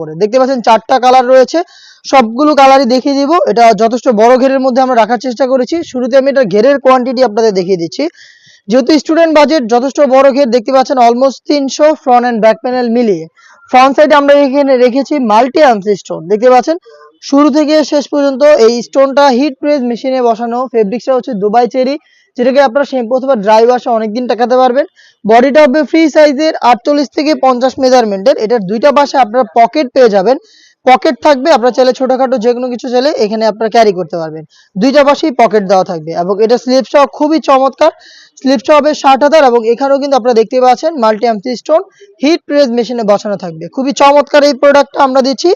করে। দেখতে পাচ্ছেন চারটা কালার রয়েছে। সবগুলো কালারই দেখিয়ে দিব। এটা যথেষ্ট বড় ঘেরের মধ্যে আমরা রাখার চেষ্টা করেছি। শুরুতে আমি এটা ঘেরের কোয়ান্টিটি আপনাদের দেখিয়ে দিচ্ছি। যেহেতু স্টুডেন্ট বাজেট যথেষ্ট বড় ঘের, দেখতে পাচ্ছেন অলমোস্ট তিনশো ফ্রন্ট অ্যান্ড ব্যাক প্যানেল মিলিয়ে। ফ্রন্ট সাইডে আমরা এখানে রেখেছি মাল্টি আর্মস স্টোন দেখতে পাচ্ছেন, শুরু থেকে শেষ পর্যন্ত এই স্টোনটা হিট প্রেস মেশিনে বসানো। ফেব্রিক্সটা হচ্ছে দুবাই চেরি। যেটাকে আপনারা শ্যাম্পু অথবা ড্রাই ওয়াশে অনেকদিন টাকাতে পারবেন। বডিটা হবে ফ্রি সাইজের আটচল্লিশ থেকে পঞ্চাশ মেজারমেন্টের এটার দুইটা পাশে আপনারা পকেট পেয়ে যাবেন। পকেট থাকবে আপনার চাইলে ছোটখাটো যে কোনো কিছু চাইলে এখানে আপনারা ক্যারি করতে পারবেন। দুইটা পাশেই পকেট দেওয়া থাকবে এবং এটা স্লিপসটাও খুবই চমৎকার। স্লিপসটা হবে ষাট হাজার এবং এখানেও কিন্তু আপনারা দেখতে পাচ্ছেন multi MC stone heat press মেশিনে বসানো থাকবে। খুবই চমৎকার এই প্রোডাক্টটা আমরা দিচ্ছি।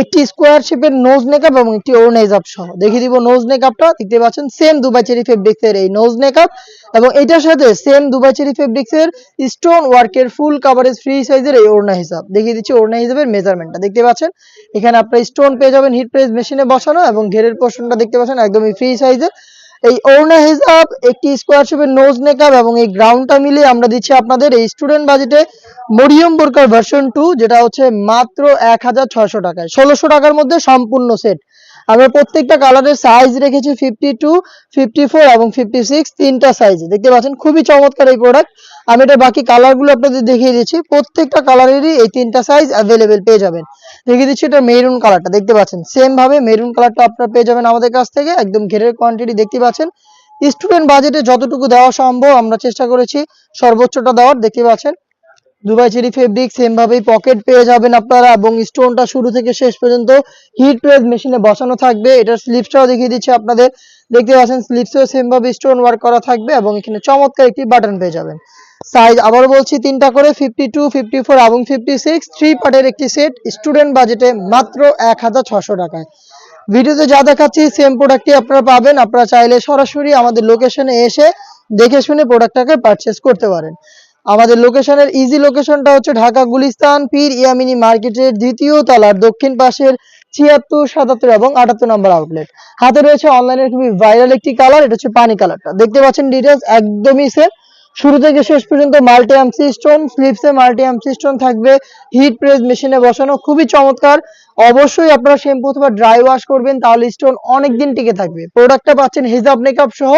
একটি স্কোয়ার শেপের নোজ নেকআপ এবং একটি ওরনেজ আপ সহ। দেখিয়ে দিব নোজ নেকআপটা দেখতে পাচ্ছেন সেম দুবাই চেরি ফেব্রিক্স এর এই নোজ নেকআপ এবং এটার সাথে সেম দুবাই চেরি ফেব্রিক্স এর স্টোন ওয়ার্কের ফুল কাভারেজ ফ্রি সাইজের এই ওড়না হিসাব। দেখিয়ে দিচ্ছি ওড়না হিসাবের মেজারমেন্টটা দেখতে পাচ্ছেন, এখানে আপনার স্টোন পেয়ে যাবেন হিট প্রেস মেশিনে বসানো এবং ঘেরের পোর্শনটা দেখতে পাচ্ছেন একদমই ফ্রি সাইজের এই অরুণা হিসাব, একটি স্কোয়ার শেপের নোজ নেকআপ এবং এই গ্রাউন্ডটা মিলিয়ে আমরা দিচ্ছি আপনাদের এই স্টুডেন্ট বাজেটে মরিয়ম বোরকার ভার্সন টু যেটা হচ্ছে মাত্র এক হাজার ছয়শো টাকায়। ষোলোশো টাকার মধ্যে সম্পূর্ণ সেট আমরা প্রত্যেকটা কালারের সাইজ রেখেছি ফিফটি টু ফিফটি ফোর এবং ফিফটি সিক্স তিনটা সাইজে দেখতে পাচ্ছেন, খুবই চমৎকার এই প্রোডাক্ট আমি এটা বাকি কালারগুলো আপনাদের দেখিয়ে দিচ্ছি। প্রত্যেকটা কালারেরই এই তিনটা সাইজ অ্যাভেলেবেল পেয়ে যাবেন। দেখিয়ে দিচ্ছি এটা মেরুন কালারটা দেখতে পাচ্ছেন সেম ভাবে মেরুন কালারটা আপনারা পেয়ে যাবেন আমাদের কাছ থেকে। একদম ঘেরের কোয়ান্টিটি দেখতে পাচ্ছেন। স্টুডেন্ট বাজেটে যতটুকু দেওয়া সম্ভব আমরা চেষ্টা করেছি সর্বোচ্চটা দেওয়ার। দেখতে পাচ্ছেন দুবাই চেরি ফেব্রিক সেম ভাবেই পকেট পেয়ে যাবেন আপনারা এবং স্টোনটা শুরু থেকে শেষ পর্যন্ত হিট প্রেস মেশিনে বসানো থাকবে। এটার স্লিপসটাও দেখিয়ে দিচ্ছি আপনাদের। দেখতে পাচ্ছেন স্লিপসেও সেম ভাবে স্টোন ওয়ার্ক করা থাকবে এবং এখানে চমৎকার একটি বাটন পেয়ে যাবেন। সাইজ আবার বলছি তিনটা করে ফিফটি টু ফিফটি ফোর এবং ফিফটি সিক্স থ্রি পার্টের একটি সেট স্টুডেন্ট বাজেটে মাত্র এক হাজার ছশো টাকায়। ভিডিওতে যা দেখাচ্ছি সেম প্রোডাক্টটি আপনারা পাবেন। আপনারা চাইলে সরাসরি আমাদের লোকেশনে এসে দেখে শুনে প্রোডাক্টটাকে পারচেস করতে পারেন। আমাদের লোকেশনের ইজি লোকেশনটা হচ্ছে ঢাকা, গুলিস্তান, পীর ইয়ামিনী মার্কেটের দ্বিতীয় তলার দক্ষিণ পাশের ছিয়াত্তর, সাতাত্তর এবং আটাত্তর নম্বর আউটলেট হাতে রয়েছে অনলাইনের খুবই ভাইরাল একটি কালার এটা হচ্ছে পানি কালারটা দেখতে পাচ্ছেন ডিটেলস একদমই সেম শুরু থেকে শেষ পর্যন্ত মাল্টি এমসি স্টোন স্লিপসে মাল্টি এমসি স্টোন থাকবে। হিট প্রেস মেশিনে বসানো খুবই চমৎকার। অবশ্যই আপনারা শ্যাম্পু অথবা ড্রাই ওয়াশ করবেন, তাহলে স্টোন অনেক দিন টিকে থাকবে। প্রোডাক্টটা পাচ্ছেন হিজাব মেকআপ সহ।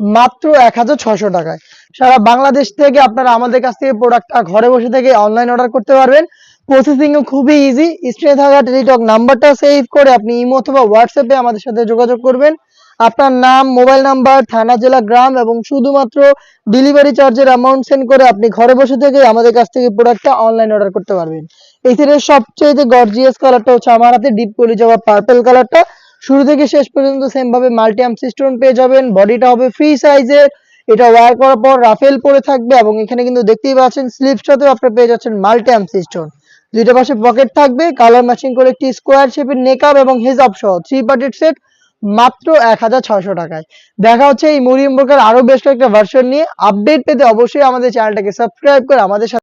মাত্র এক হাজার টাকায়। সারা বাংলাদেশ থেকে আপনারা আমাদের কাছ থেকে প্রোডাক্টটা ঘরে বসে থেকে অনলাইন অর্ডার করতে পারবেন। প্রসেসিং ও খুবই ইজি স্ক্রিনে থাকা টেলিটক নাম্বারটা সেভ করে আপনি ইমো অথবা হোয়াটসঅ্যাপে আমাদের সাথে যোগাযোগ করবেন। আপনার নাম মোবাইল নাম্বার থানা, জেলা, গ্রাম এবং শুধুমাত্র ডেলিভারি চার্জের অ্যামাউন্ট সেন্ড করে আপনি ঘরে বসে থেকে আমাদের কাছ থেকে প্রোডাক্টটা অনলাইন অর্ডার করতে পারবেন। এই সবচেয়ে গর্জিয়াস কালারটা হচ্ছে আমার হাতে ডিপ কলি যাওয়া পার্পেল কালারটা শুরু থেকে শেষ পর্যন্ত সেম ভাবে মাল্টি আর্ম স্টোন পেয়ে যাবেন। বডিটা হবে ফ্রি সাইজের এটা ওয়্যার করার পর রাফেল পরে থাকবে এবং এখানে কিন্তু দেখতেই পাচ্ছেন স্লিপসটাতেও আপনি পেয়ে যাচ্ছেন মাল্টি আর্ম স্টোন দুইটা পাশে পকেট থাকবে কালার ম্যাচিং করে একটি স্কোয়ার শেপের নেকআপ এবং হেজাব সহ থ্রি পার্টেড সেট মাত্র এক হাজার ছয়শো টাকায়। দেখা হচ্ছে এই মরিয়ম বোরকার আরও বেশ কয়েকটা ভার্সন নিয়ে। আপডেট পেতে অবশ্যই আমাদের চ্যানেলটাকে সাবস্ক্রাইব করে আমাদের সাথে